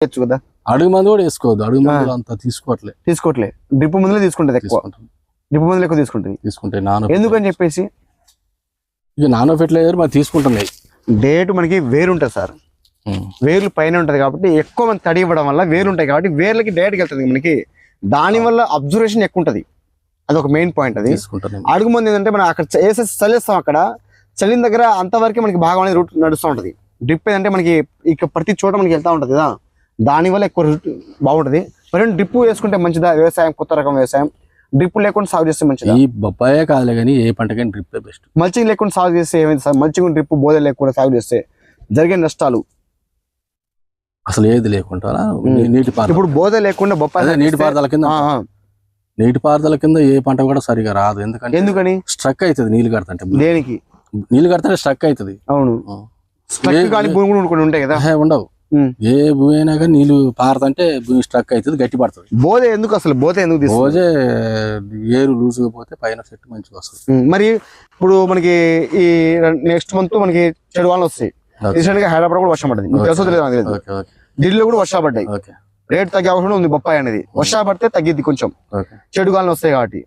చేయొచ్చు కదా? అడుగు మంది కూడా వేసుకోవద్దు. అడుగు మందులు అంత తీసుకోవట్లే. తీసుకోవట్లే. డ్రిప్ ముందులే తీసుకుంటది ఎక్కువ. డ్రిప్ ముందులు ఎక్కువ తీసుకుంటుంది. తీసుకుంటే నానో ఎందుకని చెప్పేసి? ఇక నానో ఫెర్టిలైజర్ మరి తీసుకుంటున్నాయి. డేట్ మనకి వేరు ఉంటుంది సార్. వేర్లు పైన ఉంటది కాబట్టి ఎక్కువ మంది తడి ఇవ్వడం వల్ల వేర్లు ఉంటాయి కాబట్టి వేర్లకి డైరెక్ట్గా వెళ్తుంది మనకి. దాని వల్ల అబ్జర్వేషన్ ఎక్కువ ఉంటది. అది ఒక మెయిన్ పాయింట్ అది. అడుగు ముందు ఏంటంటే మనం అక్కడ వేసేసి చల్లేస్తాం అక్కడ. చల్లిన దగ్గర అంతవరకు మనకి బాగా అనేది రూట్ నడుస్తూ ఉంటది. డ్రిప్ ఏంటంటే మనకి ఇక ప్రతి చోట మనకి వెళ్తా ఉంటది కదా. దాని వల్ల ఎక్కువ బాగుంటది. మరి డ్రిప్ వేసుకుంటే మంచిదా? వ్యవసాయం కొత్త రకం వ్యవసాయం. డ్రిప్ లేకుండా సాగు చేస్తే మంచిదా? ఈ బొప్పాయే కాదులే కానీ ఏ పంటకైనా డ్రిప్ బెస్ట్ మల్చింగ్ లేకుండా సాగు చేస్తే ఏమైంది సార్? మల్చింగ్ డ్రిప్ బోధ లేకుండా సాగు చేస్తే జరిగే నష్టాలు? అసలు ఏది లేకుండా నీటి పారుదల. ఇప్పుడు బోధ లేకుండా బొప్పాయి నీటి పారుదల కింద. నీటి పారుదల కింద ఏ పంట కూడా సరిగా రాదు. ఎందుకంటే ఎందుకని? స్ట్రక్ అవుతుంది నీళ్ళు కడతంటే. దేనికి? నీళ్ళు కడితే స్ట్రక్ అవుతుంది అవును. స్ట్రక్ కానీ భూమి కూడా కొన్ని ఉంటాయి కదా. ఉండవు. ఏ భూమి అయినా కానీ నీళ్ళు పారుతుంటే భూమి స్ట్రక్ అవుతుంది గట్టి పడుతుంది. బోధ ఎందుకు అసలు? బోధ ఎందుకు రోజే ఏరు లూజుగా పోతే పైన చెట్టు మంచిగా వస్తుంది. మరి ఇప్పుడు మనకి ఈ నెక్స్ట్ మంత్ మనకి చెడు వాళ్ళు వస్తాయి. రీసెంట్గా హైదరాబాద్ కూడా వర్షం పడ్డది మీకు తెలుసో తెలియదు ఢిల్లీలో కూడా వర్షాలు పడ్డాయి. ఓకే. రేట్ తగ్గే అవసరం ఉంది బొప్పాయి అనేది. వర్షాలు పడితే తగ్గిద్ది కొంచెం. చెడు గాలులు వస్తాయి కాబట్టి.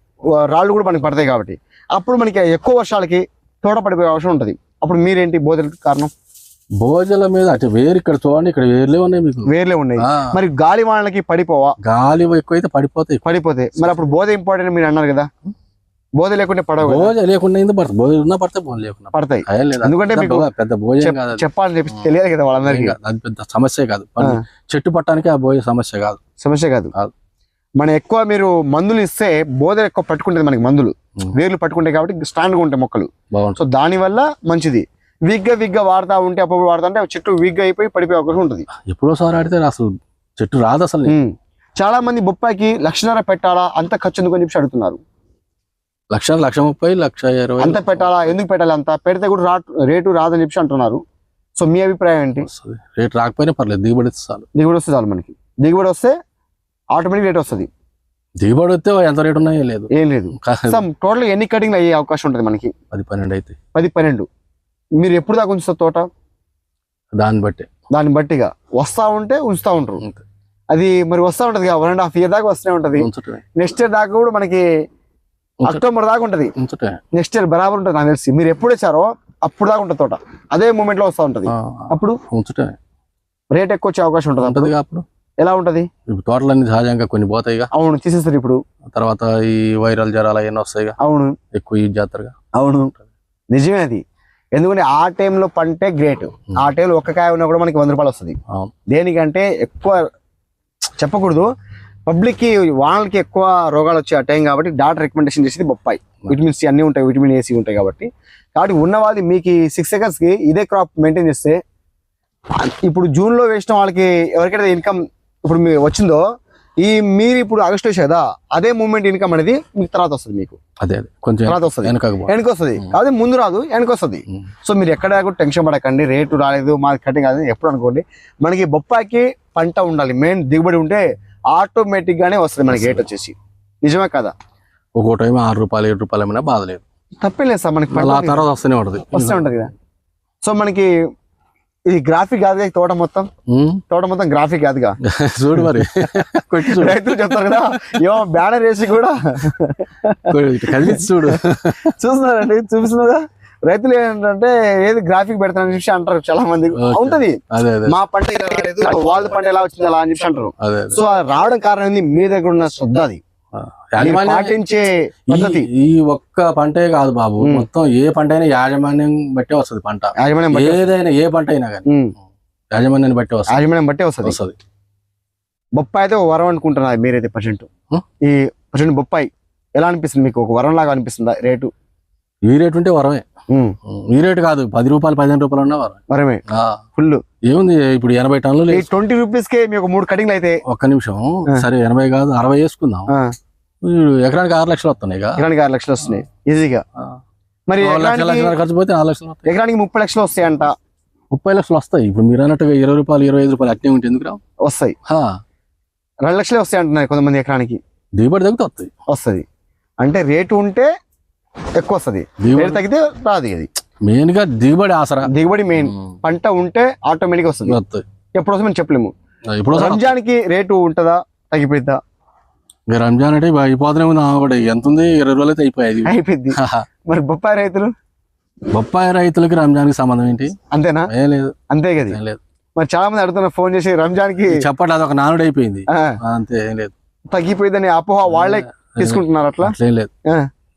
రాళ్ళు కూడా మనకి పడతాయి కాబట్టి. అప్పుడు మనకి ఎక్కువ వర్షాలకి తోట పడిపోయే అవసరం ఉంటుంది. అప్పుడు మీరేంటి బోధలకు కారణం? భోజల మీద అంటే వేరు ఇక్కడ చూడండి ఇక్కడ వేర్లే ఉన్నాయి మీకు. వేర్లే ఉన్నాయి. మరి గాలి వానలకి పడిపోవా? గాలి ఎక్కువైతే పడిపోతాయి. పడిపోతే మరి అప్పుడు బోధ ఇంపార్టెంట్ మీరు అన్నారు కదా? బోధ లేకుంటే పడవు. భోజ లేకుండా పడుతుంది భోజ ఉన్నా పడితే భోజనం లేకుండా పడతాయి? ఎందుకంటే పెద్ద మీకు పెద్ద భోజనం కాదు. చెప్పాలని చెప్పి తెలియదు కదా వాళ్ళందరికీ. అది పెద్ద సమస్య కాదు. చెట్టు పట్టడానికి ఆ భోజన సమస్య కాదు. సమస్య కాదు. కాదు. మన ఎక్కువ మీరు మందులు ఇస్తే బోధ ఎక్కువ పట్టుకుంటుంది మనకి మందులు. వేర్లు పట్టుకుంటాయి కాబట్టి స్ట్రాంగ్గా ఉంటాయి మొక్కలు. బాగుంటుంది. సో దాని వల్ల మంచిది. వీక్గా వీక్గా వాడుతా ఉంటే అప్పుడు వాడుతా ఉంటే చెట్టు వీక్గా అయిపోయి పడిపోయే అవకాశం ఉంటుంది. ఎప్పుడోసారి ఆడితే అసలు చెట్టు రాదు అసలు. చాలా మంది బొప్పాయికి లక్షన్నర పెట్టాలా అంత ఖర్చు ఎందుకు అని చెప్పి అడుగుతున్నారు. లక్ష లక్ష ముప్పై లక్ష ఇరవై. అంత పెట్టాలా ఎందుకు పెట్టాలి అంత? పెడితే కూడా రా రేటు రాదని చెప్పి అంటున్నారు. సో మీ అభిప్రాయం ఏంటి? రేట్ రాకపోయినా పర్లేదు దిగుబడి చాలు. దిగుబడి వస్తే చాలు మనకి. దిగుబడి వస్తే ఆటోమేటిక్ రేట్ వస్తుంది. దిగుబడి వస్తే ఎంత రేట్ ఉన్నాయో లేదు. ఏం లేదు. టోటల్ ఎన్ని కటింగ్ అయ్యే అవకాశం ఉంటుంది మనకి? పది పన్నెండు అయితే. పది పన్నెండు. మీరు ఎప్పుడు దాకా ఉంచుతారు తోట? దాన్ని బట్టి. దాన్ని బట్టిగా. వస్తా ఉంటే ఉంచుతా ఉంటారు. అది మరి వస్తా ఉంటది వన్ అండ్ హాఫ్ ఇయర్ దాకా వస్తూనే ఉంటది. నెక్స్ట్ ఇయర్ దాకా కూడా మనకి అక్టోబర్ దాకా ఉంటది. నెక్స్ట్ ఇయర్ బరాబర్ ఉంటుంది నాకు తెలిసి. మీరు ఎప్పుడు వచ్చారో అప్పుడు దాకా ఉంటుంది తోట. అదే మూమెంట్లో వస్తా ఉంటది. అప్పుడు? రేట్ ఎక్కువ వచ్చే అవకాశం ఉంటుంది అప్పుడు? ఎలా ఉంటది? తోటలన్నీ సహజంగా కొన్ని పోతాయిగా అవును తీసేస్తారు ఇప్పుడు. తర్వాత ఈ వైరల్ జ్వరాలు అవన్నీ వస్తాయిగా అవును. ఎక్కువ యూజ్ చేస్తారుగా అవును. నిజమే అది. ఎందుకంటే ఆ టైంలో పంటే గ్రేట్. ఆ టైంలో ఒక్క కాయ ఉన్నా కూడా మనకి వంద రూపాయలు వస్తుంది. దేనికంటే ఎక్కువ చెప్పకూడదు. పబ్లిక్కి వాళ్ళకి ఎక్కువ రోగాలు వచ్చే ఆ టైం కాబట్టి డాక్టర్ రికమెండేషన్ చేసేది బొప్పాయి. విటమిన్ సి అన్ని ఉంటాయి విటమిన్ ఏసీ ఉంటాయి కాబట్టి. కాబట్టి ఉన్న వాళ్ళది మీకు సిక్స్ ఎకర్స్కి ఇదే క్రాప్ మెయింటైన్ చేస్తే ఇప్పుడు జూన్లో వేసిన వాళ్ళకి ఎవరికైతే ఇన్కమ్ ఇప్పుడు మీ వచ్చిందో ఈ మీరు ఇప్పుడు ఆగస్ట్ వచ్చే కదా అదే మూమెంట్ ఇన్కమ్ అనేది మీకు తర్వాత వస్తుంది మీకు. అదే కొంచెం తర్వాత వస్తుంది. వెనక వస్తుంది అదే ముందు రాదు వెనక వస్తుంది. సో మీరు ఎక్కడ కూడా టెన్షన్ పడకండి రేటు రాలేదు మాది కటింగ్ కాదు ఎప్పుడు అనుకోండి. మనకి బొప్పాయికి పంట ఉండాలి మెయిన్ దిగుబడి ఉంటే ఆటోమేటిక్ గానే వస్తుంది మనకి రేట్ వచ్చేసి. నిజమే కదా? ఒక్కో టైం ఆరు రూపాయలు ఏడు రూపాయలు ఏమైనా బాధ లేదు. తప్పేం లేదు సార్ మనకి తర్వాత వస్తూనే ఉంటది. వస్తూ ఉంటది కదా? సో మనకి ఇది గ్రాఫిక్ కాదుగా తోట మొత్తం. తోట మొత్తం గ్రాఫిక్ కాదుగా చూడు మరి. రైతులు చెప్తారు కదా ఏమో బ్యానర్ వేసి కూడా కదిలించి చూడు. చూస్తున్నారండి చూపిస్తున్నదా? రైతులు ఏంటంటే ఏది గ్రాఫిక్ పెడతారని చెప్పి అంటారు చాలా మంది. ఉంటది. మా పంట వాళ్ళ పంట ఎలా వచ్చింది అలా అని చెప్పి అంటారు. సో రావడం కారణం మీ దగ్గర ఉన్న శ్రద్ధ అది. పాటించే ఈ- పద్ధతి. ఈ ఒక్క పంటే కాదు బాబు. మొత్తం ఏ పంట అయినా యాజమాన్యం బట్టే వస్తుంది పంట. యాజమాన్యం ఏదైనా ఏ పంట అయినా కానీ యాజమాన్యాన్ని బట్టే వస్తుంది. యాజమాన్యం బట్టే వస్తుంది. వస్తుంది. బొప్పాయి అయితే వరం అనుకుంటున్నారు మీరైతే ప్రజెంట్? ఈ ప్రజెంట్ బొప్పాయి ఎలా అనిపిస్తుంది మీకు? ఒక వరం లాగా అనిపిస్తుందా రేటు? ఈ రేటు ఉంటే వరమే. ఈ రేటు కాదు పది రూపాయలు పదిహేను రూపాయలు ఉన్నా వరమే వరమే ఆ. ఫుల్ ఏముంది ఇప్పుడు ఎనభై టన్నులు ట్వంటీ రూపీస్ కే మీకు మూడు కటింగ్లు అయితే. ఒక్క నిమిషం. సరే ఎనభై కాదు అరవై వేసుకుందాం. ఎకరానికి ఆరు లక్షలు వస్తున్నాయి. ఎకరానికి ఆరు లక్షలు వస్తున్నాయి. ఈజీగా. మరి ఖర్చు పోతే నాలుగు లక్షలు వస్తాయి. ఎకరానికి ముప్పై లక్షలు వస్తాయంట. ముప్పై లక్షలు వస్తాయి. ఇప్పుడు మీరు అన్నట్టుగా ఇరవై రూపాయలు ఇరవై ఐదు రూపాయలు అట్నే ఉంటే ఎందుకు వస్తాయి. హా. రెండు లక్షలే వస్తాయి అంటున్నారు కొంతమంది ఎకరానికి. దిగుబడి తగ్గితే వస్తాయి. వస్తుంది. అంటే రేటు ఉంటే ఎక్కువ వస్తుంది. రేటు దిగుబడి తగ్గితే రాదు ఇది మెయిన్గా దిగుబడి ఆసరా. దిగుబడి మెయిన్. పంట ఉంటే ఆటోమేటిక్ వస్తుంది. ఎప్పుడు వస్తుంది చెప్పలేము. ఇప్పుడు రంజాన్కి రేటు ఉంటుందా? తగ్గిపోద్దా రంజాన్ అంటే అయిపోతూనే ఉంది ఎంత ఉంది? ఇరవై రోజులు అయితే అయిపోయేది. అయిపోద్ది మరి బొప్పాయి రైతులు? బొప్పాయి రైతులకి రంజాన్కి సంబంధం ఏంటి? అంతేనా? ఏం లేదు. అంతే కదా. లేదు. మరి చాలా మంది అడుగుతున్నారు ఫోన్ చేసి రంజాన్కి చెప్పట్లేదు అది ఒక నానుడు అయిపోయింది. అంతే ఏం లేదు. తగ్గిపోయిందని అపోహ వాళ్ళే తీసుకుంటున్నారు అట్లా? లేదు.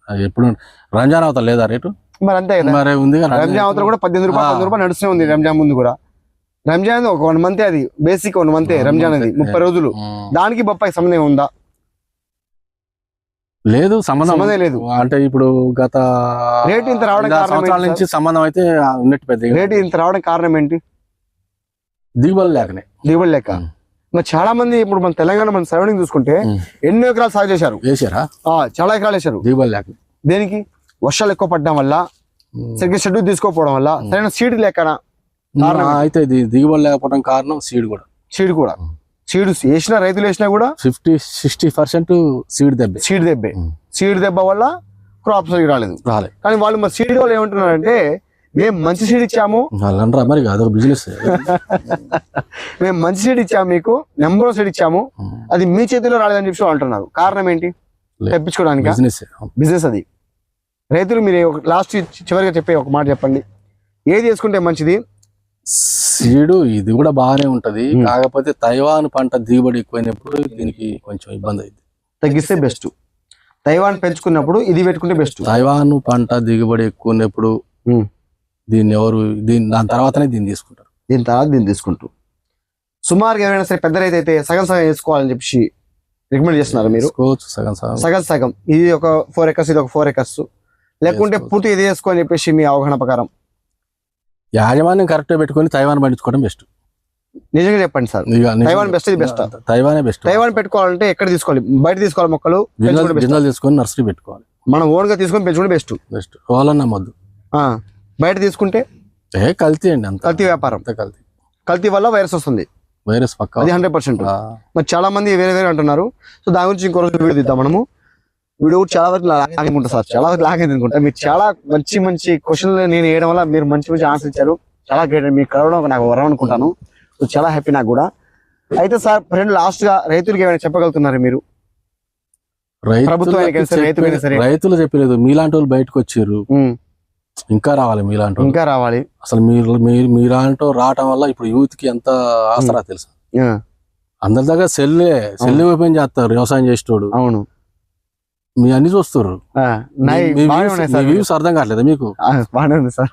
ఎప్పుడు రంజాన్ అవతల లేదా రేటు? మరి అంతే కదా. మరి ఉంది రంజాన్ అవతల కూడా పద్దెనిమిది రూపాయలు. పద్దెనిమిది రూపాయలు నడుస్తూనే ఉంది రంజాన్ ముందు కూడా. రంజాన్ ఒక వన్ మంత్ అది. బేసిక్ వన్ మంత్ రంజాన్ అది ముప్పై రోజులు. దానికి బొప్పాయి సంబంధం ఉందా? లేదు సంబంధం లేదు. అంటే ఇప్పుడు గత రేటు ఇంత సంవత్సరాల ఏంటి నుంచి సంబంధం అయితే ఉన్నట్టు పెద్ద రేటు ఇంత రావడం కారణం ఏంటి? దిగుబడి లేకనే. దిగుబడి. మరి చాలా మంది ఇప్పుడు మన తెలంగాణ మన సరౌండింగ్ చూసుకుంటే. ఎన్నో ఎకరాలు సాగు చేశారు. వేసారా చాలా ఎకరాలు వేశారు. దిగుబడి దేనికి? వర్షాలు ఎక్కువ పడడం వల్ల సరిగ్గా షెడ్యూల్ తీసుకోకపోవడం వల్ల సరైన సీడ్ ఆ, అయితే దిగుబడి లేకపోవడం కారణం సీడ్ కూడా. సీడ్ కూడా. సీడ్ వేసిన రైతులు వేసినా కూడా ఫిఫ్టీ సిక్స్టీ పర్సెంట్ సీడ్ దెబ్బే. సీడ్ దెబ్బే. సీడ్ దెబ్బ వల్ల క్రాప్ సరిగ్గా రాలేదు. రాలే. కానీ వాళ్ళు మరి సీడ్ వాళ్ళు ఏమంటున్నారంటే మేము మంచి సీడ్ ఇచ్చాము. మరి అదొక బిజినెస్ మేము మంచి సీడ్ ఇచ్చాము మీకు నెంబర్ సీడ్ ఇచ్చాము. అది మీ చేతిలో రాలేదని చెప్పి అంటున్నారు. కారణం ఏంటి. తెప్పించుకోవడానికి? బిజినెస్ బిజినెస్ అది. రైతులు మీరు లాస్ట్ చివరిగా చెప్పే ఒక మాట చెప్పండి. ఏది వేసుకుంటే మంచిది? సీడు ఇది కూడా బాగానే ఉంటది. కాకపోతే తైవాన్ పంట దిగుబడి ఎక్కువైనప్పుడు దీనికి కొంచెం ఇబ్బంది అయింది తగ్గిస్తే బెస్ట్ తైవాన్ పెంచుకున్నప్పుడు ఇది పెట్టుకుంటే బెస్ట్ తైవాన్ పంట దిగుబడి ఎక్కువ ఉన్నప్పుడు దీన్ని ఎవరు దీన్ని దాని తర్వాతనే దీన్ని తీసుకుంటారు. దీని తర్వాత దీన్ని తీసుకుంటూ సుమారుగా ఎవరైనా సరే పెద్ద రైతు అయితే సగం సగం వేసుకోవాలని చెప్పి రికమెండ్ చేస్తున్నారు మీరు. సగం సగం. సగం సగం. ఇది ఒక ఫోర్ ఎకర్స్ ఇది ఒక ఫోర్ ఎకర్స్. లేకుంటే. పూర్తి ఇది వేసుకో అని చెప్పేసి మీ అవగాహన ప్రకారం. యాజమాన్యం కరెక్ట్ పెట్టుకొని తైవాన్ పండించుకోవడం బెస్ట్. నిజంగా చెప్పండి సార్. తైవాన్ best ఇది ఆ? తైవానే బెస్ట్ తైవాన్ పెట్టుకోవాలంటే ఎక్కడ తీసుకోవాలి? బయట తీసుకోవాలి మొక్కలు బెస్ట్ గింజలు తీసుకొని నర్సరీ పెట్టుకోవాలి. మనం ఓన్గా తీసుకొని పెంచుకుంటే బెస్ట్. బెస్ట్ వాళ్ళని నమ్మొద్దు బయట తీసుకుంటే? ఏ కల్తీ అండి అంత. కల్తీ వ్యాపారం. అంత కల్తీ. కల్తీ వల్ల వైరస్ వస్తుంది. వైరస్ పక్క అది హండ్రెడ్ పర్సెంట్. మరి చాలా మంది వేరే వేరే అంటున్నారు. సో దాని గురించి ఇంకో రోజు వీడియో తీద్దాం మనము. వీడియో చాలా వరకు లాగ్ అనుకుంటా సార్. చాలా వరకు లాగ్ అయింది అనుకుంటా. మీరు చాలా మంచి మంచి క్వశ్చన్లు నేను వేయడం వల్ల మీరు మంచి మంచి ఆన్సర్ ఇచ్చారు. చాలా గ్రేట్ మీకు కలవడం నాకు వరం అనుకుంటాను. సో చాలా హ్యాపీ నాకు కూడా. అయితే సార్ ఫ్రెండ్ లాస్ట్గా రైతులకి ఏమైనా చెప్పగలుగుతున్నారు మీరు? సరే. రైతులు చెప్పలేదు. మీలాంటి వాళ్ళు బయటకు వచ్చారు. ఇంకా రావాలి మీలాంటి ఇంకా రావాలి. అసలు మీరు మీరు మీలాంటి రావటం వల్ల ఇప్పుడు యూత్కి ఎంత ఆసరా తెలుసు? అందరి దగ్గర సెల్లే సెల్ ఓపెన్ చేస్తారు వ్యవసాయం చేసేటోడు. అవును. మీ అన్ని చూస్తారు. వ్యూస్ అర్థం కావట్లేదా మీకు? బాగానే ఉంది సార్.